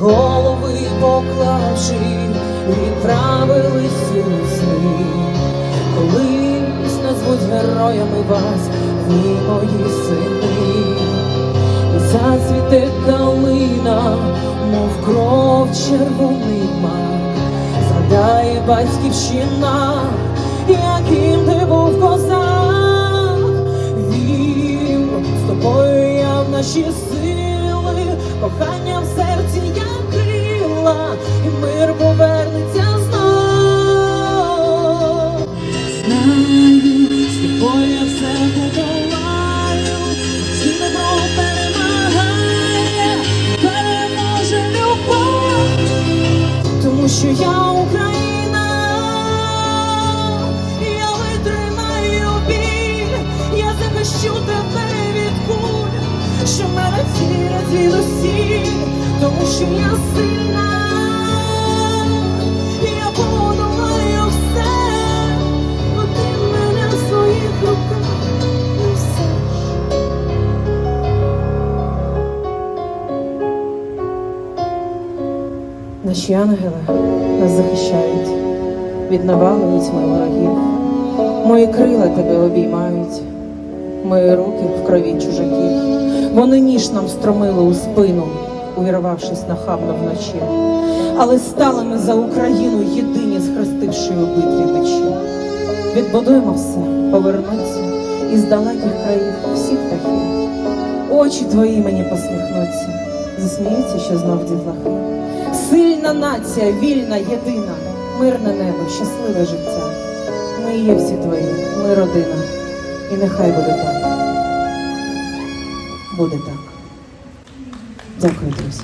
Голови поклавши, відправились у сни. Колись назвуть героями вас, ви мої сини. Зацвіте калина, мов кров червоний мак. Згадає батьківщина, яким ти був козак. Вір, з тобою я в наші сили, кохання в серці я крила, і мир повернеться знов. Знаю, з я все подолаю, всі добро перемагає, переможе любов тому що я Україна, я витримаю біль, я захищу тебе від куль, що мене від усіх, тому що я сильна, я подолаю все, бо мене в своїх руках. Наші ангели нас захищають від навали і тьми ворогів. Мої крила тебе обіймають, мої руки в крові чужаків. Вони ніж нам стромили у спину, увірвавшись нахабно вночі. Але стали ми за Україну єдині, схрестивши у битві мечі. Відбудуємо все, повернуться із далеких країв всі птахи. Очі твої мені посміхнуться, засміються, що знов дітлахи. Сильна нація, вільна, єдина, мирне небо, щасливе життя. Ми є всі твої, ми родина. І нехай буде так. Буде так. Дякую, друзі.